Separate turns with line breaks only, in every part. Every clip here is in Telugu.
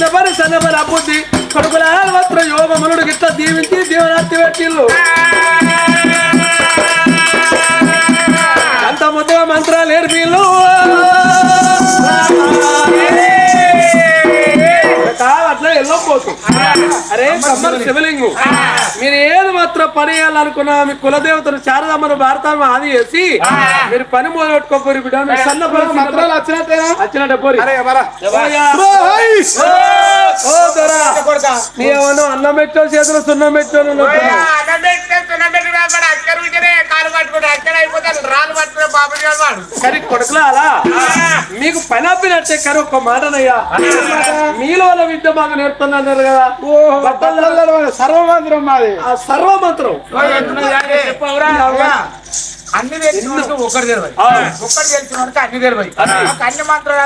చిన్నపని సన్నపని అబ్బుద్ది. కొడుకుల మాత్రం యోగమునుడు గిట్ల దీవించి దీవనార్తి పెట్టిల్లు. అంత ముద్దుగా మంత్రాలు నేర్పిల్లు కావట్లే ఎల్లో పోతుంది అరే కమ్మరు శివలింగు. మీరు ఏది మాత్రం పని చేయాలనుకున్నా మీ కులదేవతను శారదమ్మను భారతాన్ని ఆది చేసి మీరు పని మొదలు పెట్టుకోపోయి బిడ్డ. మీరు సన్న పని మంత్రాలు వచ్చినట్టేనా? వచ్చినట్టే పోరి. ఓయా. ఓ దొరా. నీ ఏమన్నా అన్నం పెట్టో చేతులు సున్నం పెట్టో మీకు పని అప్పినట్టే కానీ ఒక్క మాటనయ్యా మీలో విద్య మాకు నేర్పుతున్నారు కదా.
సర్వమంత్రం మాది.
ఆ సర్వమంత్రం.
అన్ని తెలిసిన ఒకటి తెలియదు. ఒకటి తెలిసిన అన్ని తెలియదు. అన్ని మంత్రాలు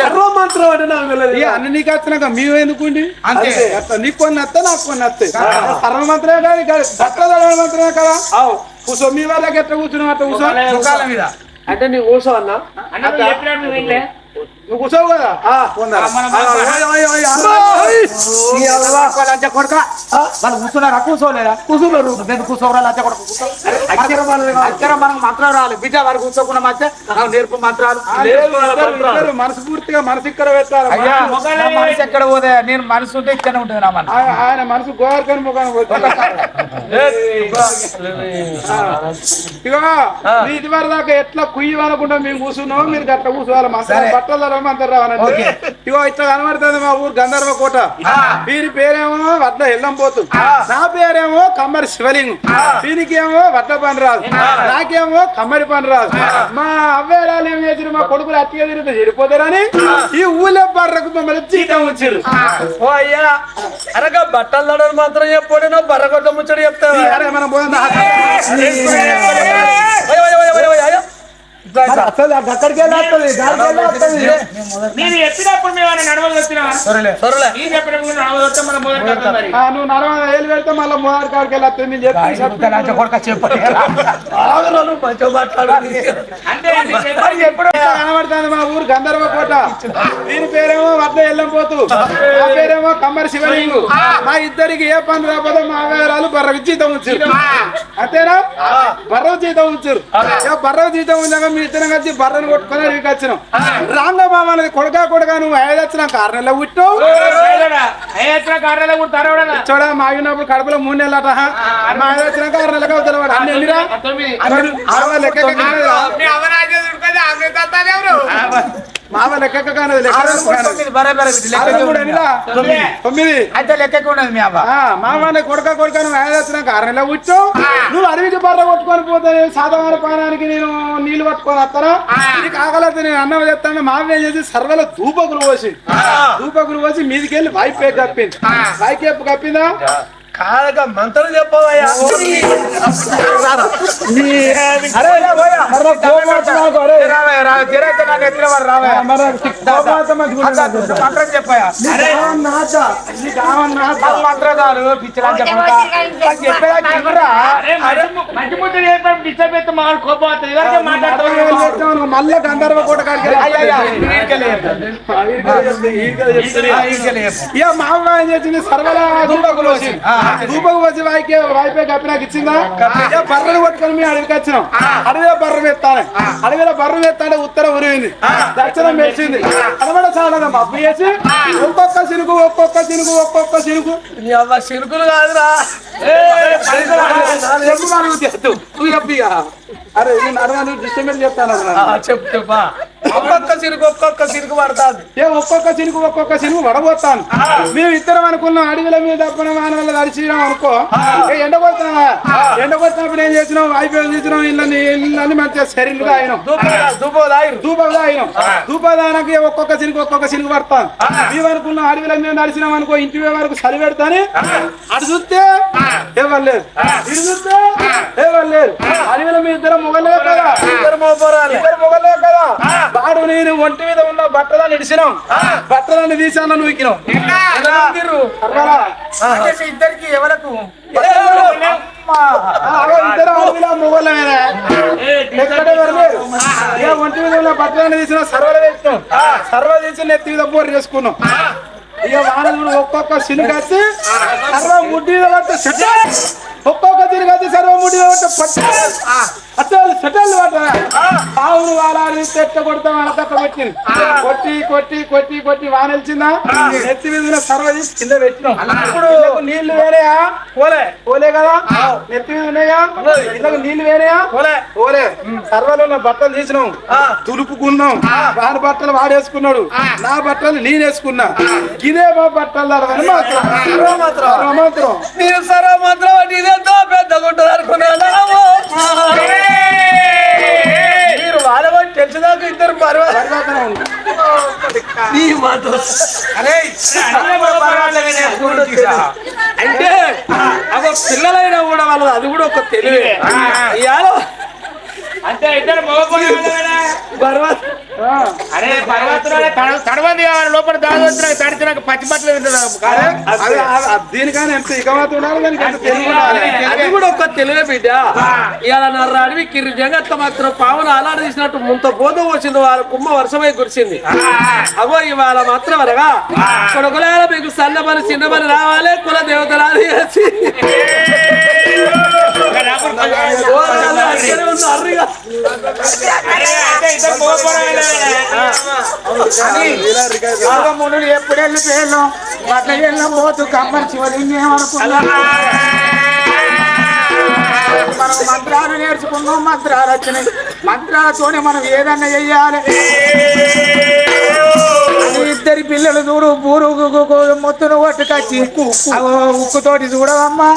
కనుక మంత్రం
అంటే నాకు తెలియదు.
ఇక అన్ని నీకు వచ్చినాక మేము ఎందుకుండి
అంతే.
అట్లా నీకు కొన్ని వస్తే నాకు కొన్ని వస్తాయి. సర్వమంత్రమే కానీ బట్టల మంత్రమే కదా? కూర్చో మీ వాళ్ళకి ఎట్లా కూర్చున్నావు అట్లా కూర్చో?
మీద
అంటే నీ కూర్చో అన్న?
నువ్వు కూర్చోవు కదా.
మన-
అవ్వ.
కొడక వాళ్ళు కూర్చున్నారా కూర్చోలేరా
కూర్చున్నారు
నువ్వు కూర్చోవరా లంచ కొడక
అక్షరం
మనకు మంత్రాలు రావాలి బిడ్డ వారు కూర్చోకుండా మధ్య నాకు నేర్పు మంత్రాలు.
ఇద్దరు మనస్ఫూర్తిగా మనసు ఇక్కడ పెట్టాలి
మనసు ఎక్కడ పోతే నేను మనసు ఉంటే ఇక్కడనే ఉంటుంది నా మనసు
ఆయన- మనసు గోవర్కని ముఖాన్ని పోతాడు ఇగో మీ ఇది వరకు దాకా ఎట్లా కుయ్యి అనుకుంటా మేము కూర్చున్నామో మీరు గట్ల కూర్చోవాలి మంత్రం
సరే.
బట్టలు ఇగో ఇట్లా కనబడుతుంది మా ఊరు గంధర్వ కోట వీరి పేరేమో వడ్ల ఎల్లం పోతు నా పేరేమో కమ్మరి శివలింగం దీనికి ఏమో వడ్ల పని రాదు నాకేమో కమ్మరి పని రాదు మా అవ్వేరాలు ఏం చేసారు మా కొడుకులు అట్టిగా తిరిగితే చెడిపోతారని ఈ ఊళ్ళో బర్రకు మమ్మల్ని జీతం వచ్చారు
ఓ అయ్యా అరగా బట్టలు తడని మాత్రం చెప్పాడు బర్రగొడ్డ ముచ్చడి చెప్తావా
అరే మనం పోదాం
ఓయ్, ఓయ్, ఓయ్, ఓయ్, ఓయ్, అయ్యా. ఇట్లా, ఇట్లా.
అసలు అక్కడికి
నేను మేము నడవలు
ఆ, నువ్వు నడవ వేలు పెడితే మళ్ళీ మోదర్ కాడికి నేను చెప్పి
కొడక
చెప్పాను.
ఎప్పుడు కనబడుతుంది మా ఊరు గంధర్వ కోట. దీని పేరేమో వడ్ల ఎల్లంపోతు. మా పేరేమో కమ్మరి శివలింగు. మా ఇద్దరికి ఏ పని రాకపోతే మా బర్రకు జీతం ఉంచారు అంతేనా? బర్రకు జీతం ఉంచారు. ఇక బర్రకు జీతం ఉందాక మీ ఇద్దరం కలిసి బర్రను కొట్టుకొని అడిగి వచ్చినాం. రాంగ మామ అనేది కొడకా కొడకా నువ్వు ఐదు వచ్చిన కారు నెలలు పుట్టావు? చూడ మా అయినప్పుడు కడుపులో మూడు నెలలు అట మా ఆరు నెలలకు అవుతాడు అన్ని ఎన్నిరా? లెక్క కానదిరా.
మీ అవరాజ్యం ఉడకదు, ఆమె తత్తాలు ఎవరు?
మామ లెక్క కానది లెక్క కానది.
బరాబర్
ఆరు మూడు ఎన్నిరా? తొమ్మిది.
అయితే లెక్క ఉన్నది మీ అవ్వ.
మామని కొడక కొడక నువ్వు ఆయన ఆరు నెలలు కూర్చో. నువ్వు అడవికి బర్ర కొట్టుకొని పోతే సాధవాన పానానికి నేను నీళ్ళు పట్టుకొని వస్తానా? ఇది కాగలైతే నేను అన్నం చెప్తాను మామ ఏం చేసి సర్వలో దూపకులు పోసి దూపకులు పోసి మీదికి వెళ్ళి వైపే కప్పింది వైకేపు కప్పిందా?
కాదక మంత్రం చెప్పవయ్యా.
మంత్రం చెప్పయ్యా
నీ కావం నాట, నీ కావం నాట.
నాకు మంత్రగాలు పిచ్చిలని చెప్పకుండా నాకు చెప్పేదాకా వినరా?
అరే, మంచి- మంచి ముద్ద చెప్పినప్పుడు డిస్టర్బ్ అయితే మా వాడు కోపం వస్తుంది ఇవరకే
ఏం
మాట్లాడుతున్నావు
చేస్తావు నువ్వు? మళ్ళా గంధర్వ కోట కాడికి వెళ్ళి
అయ్య, అయ్య, ఈడికెళ్ళి చెప్పు. ఆ, ఈడికెళ్ళి చెప్పు.
ఇక మా అమ్మ ఏం చేసింది? సర్వలా దూపకులు వచ్చి వాయికే వాయిపే కప్పి నాకు ఇచ్చిందా? బర్రెలు కొట్టుకొని మేము అడవికి వచ్చినాం. అడవిలో బర్ర వేస్తాను అడవిలో బర్ర వేస్తాడే ఉత్తరం ఉరిగింది దక్షిణం వేసింది అడవిలో చాలా మబ్బు వేసి ఒక్కొక్క సినుకు ఒక్కొక్క సినుకు ఒక్కొక్క సినుకు.
సిరుకులు కాదురా.
అరే నేను అడగాను డిస్టర్బెన్స్ చెప్తాను
చెప్పు చెప్పా ఒక్కొక్క సిరుకు ఒక్కొక్క సిరుకు పడుతుంది.
ఏ ఒక్కొక్క చినుకు ఒక్కొక్క చినుకు వడబోతాను మేము ఇద్దరం అనుకున్నాం అడవిల మీద తప్పన వాన వల్ల తడిచినాం అనుకో. ఏ ఎండ కొడుతున్నావా? ఎండ కొడుతున్నప్పుడు ఏం చేసినాం? అయిపోయి చేసినాం ఇళ్ళని ఇళ్ళని మంచిగా సరిగ్గా అయినాం ధూపం తాగినాం ధూపం తాగినాక ఒక్కొక్క చినుకు ఒక్కొక్క చినుకు పడతాను మేము అనుకున్నాం అడవిలో మేము నడిచినాం అనుకో ఇంటి వరకు చలి పెడతాని అటు చూస్తే ఎవరు లేరు? ఇటు చూస్తే అడవిలో మీ ఇద్దరం మొగలే కదా.
ఇద్దరు మోపరాలే.
ఇద్దరు మొగలే కదా. వాడు నేను ఒంటి మీద ఉన్న బట్టలను ఇడిచినాం బట్టలను తీసాను నువ్వు
ఇద్దరికి ఎవరకు
ఒంటి మీద ఉన్న బట్టలను తీసిన సర్వలు వేసినాం సర్వ తీసి నెత్తి మీద బోర్ చేసుకున్నాం. ఇక వానలు ఒక్కొక్క సినుగచ్చి సర్వ ముడ్డి ఒక్కొక్క తిరిగి సర్వ ముడ్డి మీద పట్టు పట్టాలి అసలు సెటల్ ఆవును వాలాడి చెట్ట కొడతాం అనతక్క పెట్టింది. కొట్టి కొట్టి కొట్టి కొట్టి వాన వచ్చిందా నెత్తి మీద సర్వ తీసి కింద పెట్టినాం. ఇప్పుడు నీళ్ళు వేరేయా? పోలే. పోలే కదా? నెత్తి మీద ఉన్నాయా? ఇళ్ళకు నీళ్ళు వేరేయా? పోలే. పోలే. సర్వలో ఉన్న బట్టలు తీసినాం. తులుపుకున్నాం వాని బట్టలు వాడేసుకున్నాడు. నా బట్టలు నేను వేసుకున్నా ఇదే మా బట్టలు మాత్రం. సర్వమాత్రం.
నేను సరే ఇదేంతో పెద్ద మీరు వాళ్ళని తెలిసిదాకా ఇద్దరు. అంటే అవ పిల్లలైనా కూడా వాళ్ళది అది కూడా ఒక తెలివే. ఇవాళ
అంటే ఇద్దరు
పర్వాత.
అరే పర్వతం తడవంది కావాలి లోపల దాని వచ్చినాక పచ్చి బట్టలు
దీనికైనా ఎంత ఇకమాత ఉండాలి
కూడా ఒక తెలివే బిడ్డ. అడవి కిర్రి జగత్త మాత్రం పావును అలాడి తీసినట్టు ముంత పోత వచ్చింది వాళ్ళ కుమ్మ వర్షమై కురిసింది అగో ఇవాళ మాత్రం అనగా కొడుకులాల మీకు సన్నమని చిన్నమని రావాలి కుల దేవతలాలి చేసి.
మునులు ఎప్పుడు వెళ్ళిపోయాను అట్లా వెళ్ళం పోతు కమ్మరి శివలింగం ఏమనుకున్నా మనం మంత్రాలు నేర్చుకున్నాం మంత్రాలు వచ్చినాయి మంత్రాలతోనే మనం ఏదన్నా చెయ్యాలి? ఇద్దరి పిల్లలు చూడు బూరు కొట్టుకొచ్చి అగో ఉక్కుతోటి చూడవమ్మా.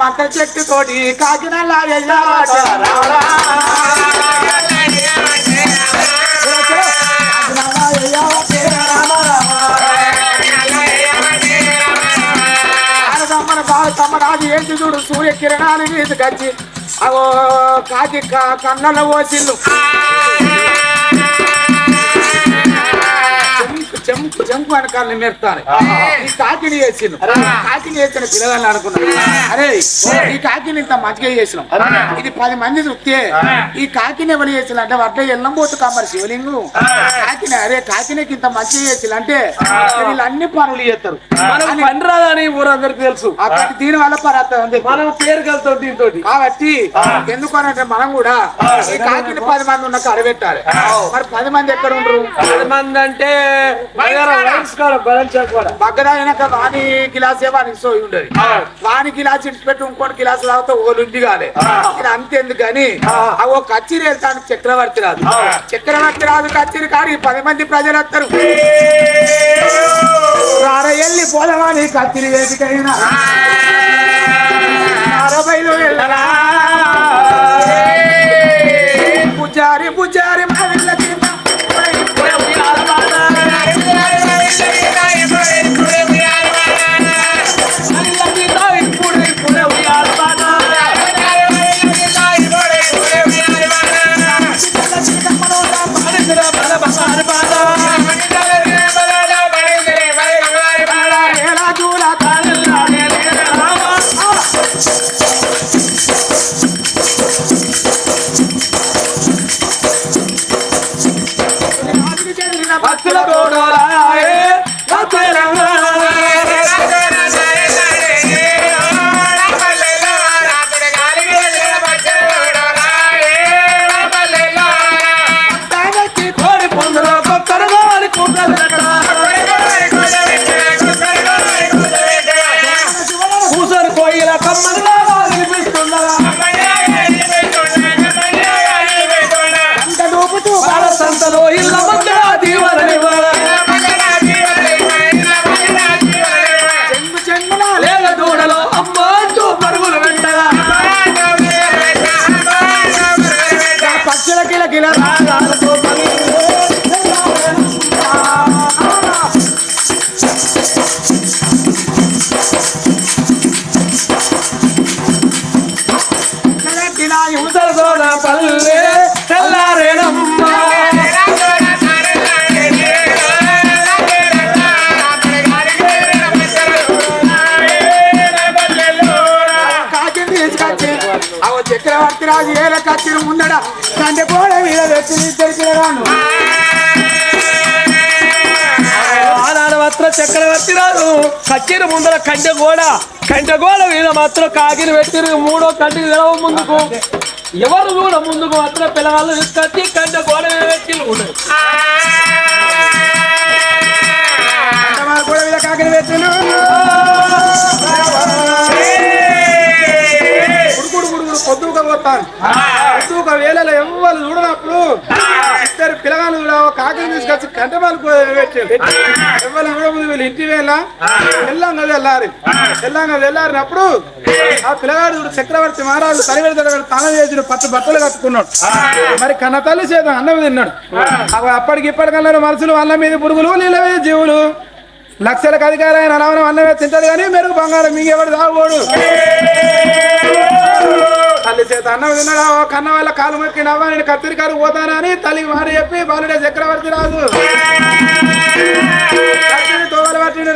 మక్క చెట్టు తోటి కాకినాడ బాగా తమ్మరాజు ఏంటి చూడు సూర్య కిరణాలు తీసుకొచ్చి అవో కాకి కన్నుల ఓసిల్లు చెంపు చెంపు చెంపు అని కళ్ళు మెరుతాను ఈ కాకిని వేసిండు. కాకిని వేసిన పిల్లగాళ్ళు అనుకున్నాను అరే. ఈ కాకిని ఇంత మంచిగా చేసినాం. ఇది పది మంది చూస్తే ఈ కాకిని ఎవరు చేసిన అంటే వడ్డ ఎల్లం పోతు కమ్మరి శివలింగు. కాకిని అరే కాకినికి ఇంత మంచిగా చేసిన అంటే వీళ్ళు అన్ని పనులు చేస్తారు.
మనం పని రాదని ఊరందరికి తెలుసు.
అక్కడి దీని వల్ల ఉంది
మనం పేరు కలుతాం దీంతో
కాబట్టి ఎందుకు అనంటే మనం కూడా ఈ కాకిని పది మంది ఉన్న కడబెట్టాలి మరి పది మంది ఎక్కడ ఉండరు?
పది మంది అంటే
బగ్గదాయినాక వాని గిలాసే వానికి సోయి ఉండదు. వాని గిలాస్ ఇంకోటి గిలాస్ తాగితే ఓలు ఉంది కాలే. అంతేందుకు కానీ ఆ. ఓ కచ్చిరి వెళ్తాను చక్రవర్తి రాదు. చక్రవర్తి రాదు కచ్చిరి కాడికి పది మంది ప్రజలు వస్తారు వెళ్ళి పోదమని కచ్చిరి వేదికైనా అరవైలు వెళ్ళరా పుజారి పుజారి చక్రవర్తి రాజు ఏల కత్తిన ముందడ కంటే కూడా మీద వ్యక్తి ఇద్దరు పిల్లగాను
ఆనాడు మాత్రం చక్రవర్తి రాదు కచ్చిన ముందర కంటె గోడ కంటె గోడ మీద మాత్రం కాకిని పెట్టిరు మూడో కంటికి తెలవ ముందుకు. ఎవరు చూడ ముందుకు మాత్రం పిల్లగాళ్ళు తీసుకొచ్చి కంటె గోడ మీద పెట్టి
కూడా మీద కాకిని పొద్దుగా పోతాను పొద్దుగా వేళలో ఎవ్వరు చూడనప్పుడు ఇద్దరు పిల్లగాను కూడా ఒక కాకిని తీసుకొచ్చి కంటమాలు పెట్టారు ఎవ్వరు చూడముందు వీళ్ళు ఇంటి వేళ తెల్లంగా వెళ్ళారు తెల్లంగా వెళ్ళారినప్పుడు ఆ పిల్లగాడు చక్రవర్తి మహారాజు తలివెడి తలవెడి తాళం చేసిన పట్టు బట్టలు కట్టుకున్నాడు. మరి కన్న తల్లి చేత అన్నం తిన్నాడు. అవి అప్పటికి ఇప్పటికల్లా మనసులు అన్నం మీద పురుగులు నీళ్ళ మీద జీవులు. లక్షలకు అధికారైన అనవరం అన్నమే తింటది కానీ మెరుగు బంగారం మింగేవాడు తాగోడు తల్లి చేత అన్నం తిన్నాడు ఓ కన్న వాళ్ళ కాలు మొక్కి నేను కత్తిరికారు పోతానని తల్లి మాట చెప్పి బాలుడే చక్రవర్తి రాజు. కత్తిరి తోవలు పట్టిండు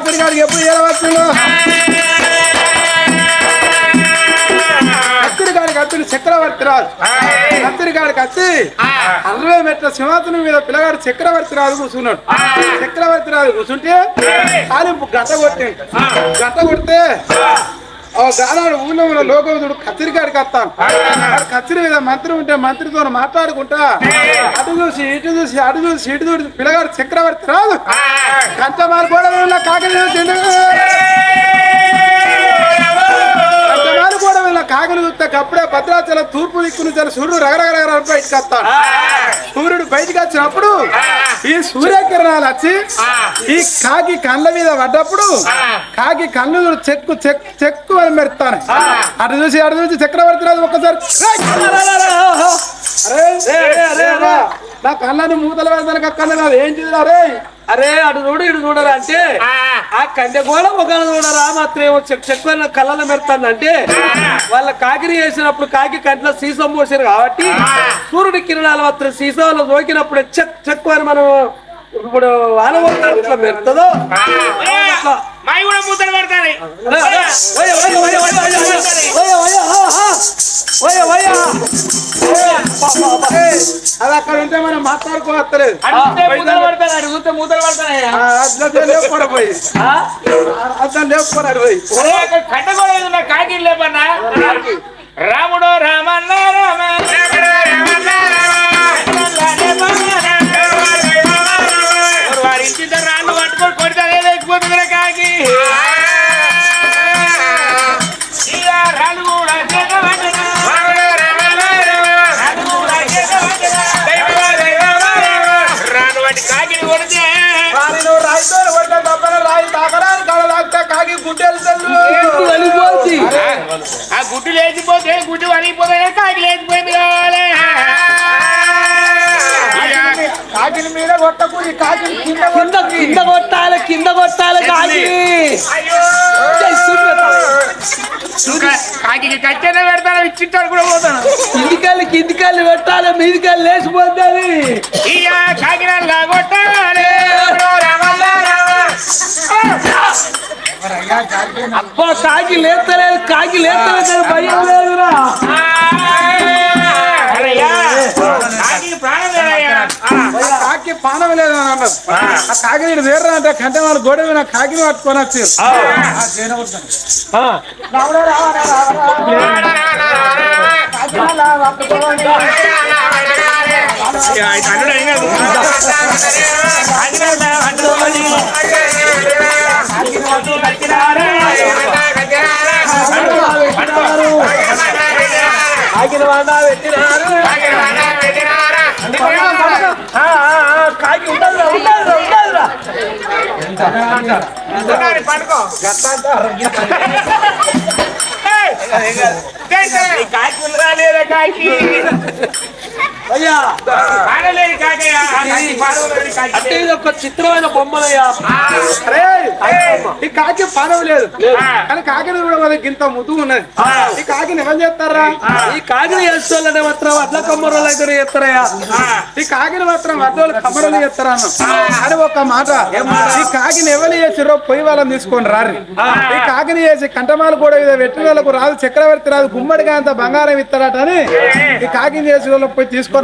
పిడిగాడికి ఎప్పుడు చేరవచ్చును అత్తిరిగాడికి చక్రవర్తి రాజు అత్తిరిగాడికి అత్తి అరవై మెట్ల సింహాసనం మీద పిల్లగాడు చక్రవర్తి రాజు కూర్చున్నాడు. చక్రవర్తి రాజు కూర్చుంటే తాలింపు గట్ట కొట్టింది గట్ట కొడితే ఓ ఊళ్ళో ఉన్న లోకవుడు కత్తిరికాడు కత్తాను కత్తిరి మీద మంత్రి ఉంటే మంత్రితో మాట్లాడుకుంటా. అటు చూసి ఇటు చూసి అటు చూసి ఇటు చూసి పిల్లగాడు చక్రవర్తి రాదు. కంచమాలు కూడా వీళ్ళ కాకిని చూసిండు కూడా చూస్తే అప్పుడే భద్రాచలం తూర్పు దిక్కు నుంచి సూర్యుడు రగరగరగర బయటకు వస్తాడు. సూర్యుడు బయటకు వచ్చినప్పుడు ఈ సూర్యకిరణాలు వచ్చి ఈ కాకి కళ్ళ మీద పడ్డప్పుడు కాకి కళ్ళు చూడు చెక్కు చెక్ చెక్కు అని మెరుతాను అటు చూసి అటు చూసి చక్రవర్తి రాజు ఒక్కసారి. నా కళ్ళని మూతలు వేసాను కళ్ళ కాదు ఏం చేయాలి అరే
అటు చూడు ఇటు చూడరా అంటే ఆ. కంటె కూడా ఒక చూడరా మాత్రం ఏమో చెక్ చెక్ కళ్ళలో మెరుతుంది అంటే వాళ్ళ కాకిని వేసినప్పుడు కాకి కంట్లో సీసం పోసారు కాబట్టి సూర్యుడి కిరణాలు మాత్రం సీసంలో సోకినప్పుడు చెక్ చెక్ అని మనం ఇప్పుడు వాన ఇట్లా మెరుతుందో
మాయి కూడా ముద్దలు పడతాయి
అది అక్కడ ఉంటే మనం మాట్లాడుకోవట్లేదు
అడిగితే మూతలు పడతాయి లేకపోయి
అర్థం లేకపోరాడు పోయి
కట్ట కూడా ఏదన్నా కాకి లేపన్నా రాముడు రామన్న రామ
రాముడు రామన్న రామ కింద
కింద కింద కొట్టాలి కింద కొట్టాలి కాకి
అయ్యో! కాకి కట్టెనే పెడతాను ఇచ్చింటాడు కూడా పోతాను
కిందికెళ్ళి కిందికెళ్ళి పెట్టాలి మీదికెళ్ళి లేచిపోద్ది అది.
ఇక కాకినాడ కొట్టాలి.
అబ్బా కాకి లేస్తలేదు కాకి లేస్తలేదు భయం లేదురా.
ప్రాణం
కాకి పానం లేదు అని అన్నారు. ఆ. కాకి వీడు వేర్రా అంటే కంటే వాళ్ళు గోడ మీద కాకిని పట్టుకొని వచ్చారు.
కాకినాడ అడ్డు పెట్టినారా.
కాకి ఉండదురా ఉండదురా ఉండదురా
పడుకో. కాకి ఉందా లేదా కాకి.
అయ్యా. అంటే ఇది ఒక చిత్రమైన బొమ్మలయ్యా.
ఈ కాకి పాదం లేదు. కానీ కాకిని కూడా మనకి ఇంత ముద్దు ఉన్నది. ఈ కాకిని ఎవరు చేస్తారా?
ఈ కాకిని చేస్తోళ్ళనే మాత్రం అట్ల కొమ్మరోళ్ళు అయితే చేస్తారయ్యా?
ఈ కాకిని మాత్రం వడ్డోళ్ళు కమ్మరలు చేస్తారా అన్న అని ఒక మాట. ఈ కాకిని ఎవరు చేసిరో పొయ్యి వాళ్ళని తీసుకొని రారు ఈ కాకిని చేసి కంటమాలు కూడా ఇది వెట్టిన వాళ్ళకు రాదు చక్రవర్తి రాదు గుమ్మడిగా అంత బంగారం ఇస్తారట అని ఈ కాకిని చేసిన వాళ్ళకి పోయి తీసుకొని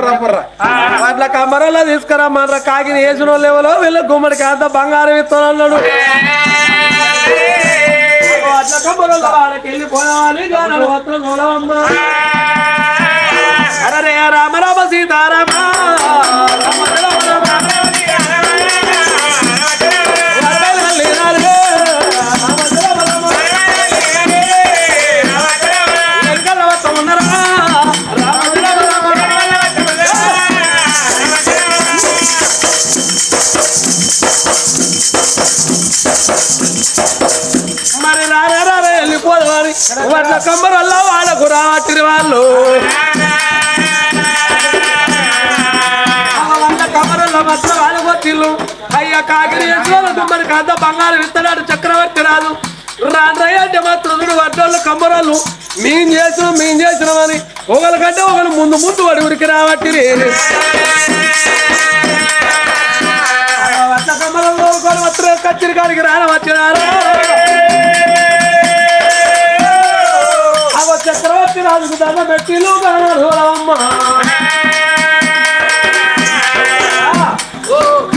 అట్లా కమ్మరోళ్ళ తీసుకురా మన కాకిని వేసిన వాళ్ళు ఎవరో వీళ్ళ గుమ్మడికి అంత బంగారం ఇస్తున్నాడు అట్లా మాత్రం చూడవమ్మా. అరే రామ రామ సీతారామ. కమ్మరల్లా వాళ్ళకు రావట్టిరి వాళ్ళు. ఆ వాళ్ళ కమ్మరల్ల మాత్రం వాళ్ళకు వచ్చిల్లు అయ్యా కాకిరి వేసుకోవాలి మరి కాంత బంగారం ఇస్తున్నాడు చక్రవర్తి రాదు. రానయ్య అంటే మాత్రం చూడు వడ్డోళ్ళు కమ్మరోళ్ళు మేం చేసినాం మేం చేసినామని ఒకరికంటే ఒకరు ముందు ముందు వాడి ఊరికి రావట్టిరి కమ్మరంలో ఒకరు మాత్రం కచ్చిరి కాడికి రాన రాజుకు దండ పెట్టిలు అమ్మ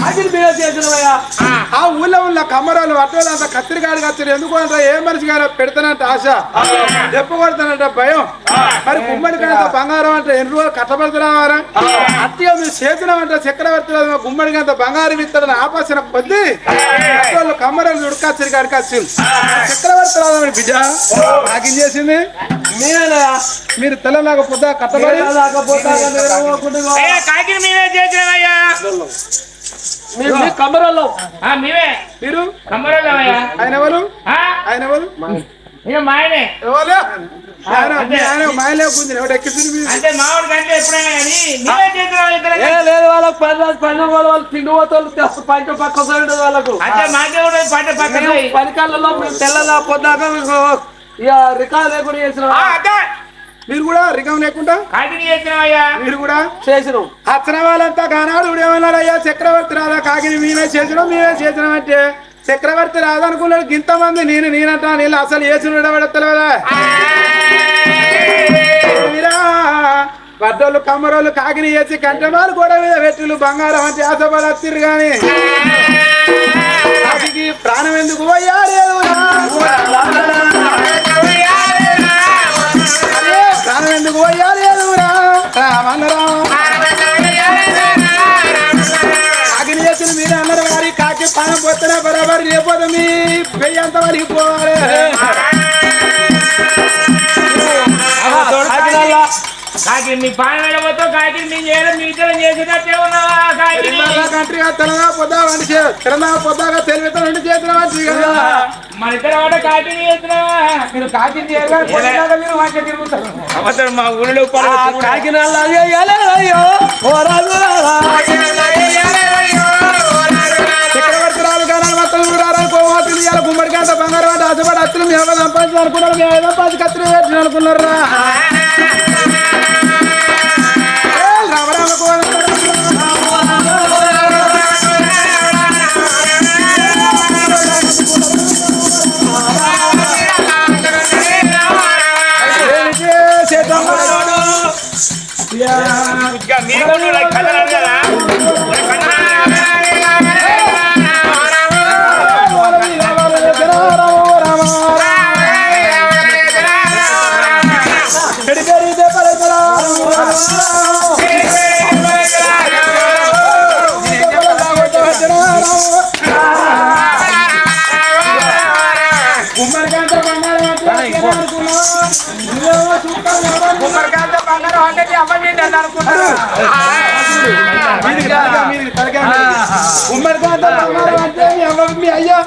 అఖిల్ మీద చేసినవయ్యా
ఆ ఊళ్ళో ఉన్న కమ్మరాలు వడ్డోళ్ళు అంత కత్తిరికాడు కత్తిరి. ఎందుకు అంటే ఏ మనిషి గారు పెడతానంట ఆశ. చెప్పకూడతానంట భయం. మరి గుమ్మడికాయ బంగారం అంటే ఎన్ని రోజులు కట్టబడుతున్నావారా అట్టిగా మీరు చేసినామంటే చక్రవర్తి గుమ్మడికి అంత బంగారం ఇస్తాడని ఆపాసన కొద్ది వడ్డోళ్ళు కమ్మరాలు చుడుకాచిరి కాడికి వచ్చింది చక్రవర్తి రాజు బిడ్డ? నాకేం చేసింది? మీరు తెల్లలాగా పొద్దు కట్టబడి?
మీరు కమ్మరల్లో
ఆ, మేమే.
మీరు? ఆయన ఎవరు? ఎవరు?
లేదు వాళ్ళకి పని రాదు. పని వాళ్ళు వాళ్ళు తిండి పోతారు పంచ పక్క సైడ్ వాళ్ళకు.
పంట
మేము తెల్లగా పొద్దాక ఇక రికార్డు లేకుండా చేసినాం.
మీరు కూడా రికం లేకుండా మీరు కూడా
చేసినాం.
అచ్చన వాళ్ళంతా గానాడు ఏమన్నాడు అయ్యా చక్రవర్తి రాదా కాకిని మేమే చేసినాం మేమే చేసినాం అంటే చక్రవర్తి రాదనుకున్నాడు ఇంతమంది నేను నేనంటా నీళ్ళు అసలు వేసిన పెడతలేదా మీరా వడ్డోళ్ళు కమ్మరోళ్ళు కాకిని వేసి కంటమాలు కూడా మీద వెట్టులు బంగారం అంటే ఆశపడి వచ్చిర్రు కానీ ప్రాణం ఎందుకు పోయా? ఎందుకు పోయా లేదురా రామన్నరా కాకిని చేసిన మీరే అన్నారు వారి కాకి ప్రాణం పోతున్నా బరాబర్ లేకపోతే మీ పెయ్యంత వరకు పోవాలి.
కాకి మీ పాన వెళ్ళబోతావు కాకి మేము చేయడం మీ ఇద్దరం చేసినట్టే ఉన్నావా కాకి
కంట్రీగా తెలంగాణ పొద్దా వంటి తెలంగాణ పొద్దాగా తెలివితో వంటి చేసిన వంటి కదా
మన ఇద్దరు వాట కాకి చేస్తున్నావా?
మీరు కాకి చేయగా పొద్దుగాక మీరు వాక్య తిరుగుతారు.
అబద్ధం మా ఊళ్ళో
ఆ
అంత బంగారు అంటే ఆశపడి అత్తులు మేము ఎవరు సంపాదించాలి అనుకున్నారు మేము ఏదో సంపాదించి కత్తులు వేసిన అనుకున్నారా ఏ,
మీ అవ్వ అయ్యా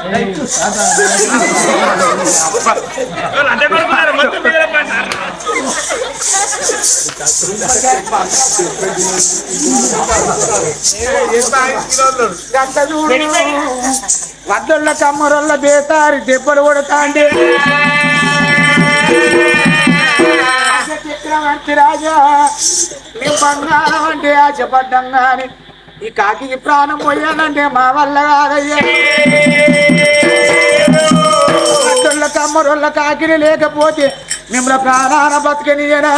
వద్దొల్ల కమ్మరొల్ల బేతారి దెబ్బలు కొడతాండి. చక్రవర్తి రాజా. నీ బంగారం అంటే ఆశపడ్డం గాని ఈ కాకి ప్రాణం పోయానంటే మా వల్ల కాదయ్యా. వద్దొల్ల కాకిని లేకపోతే మిమ్మల్ని ప్రాణాన బతకనియనా.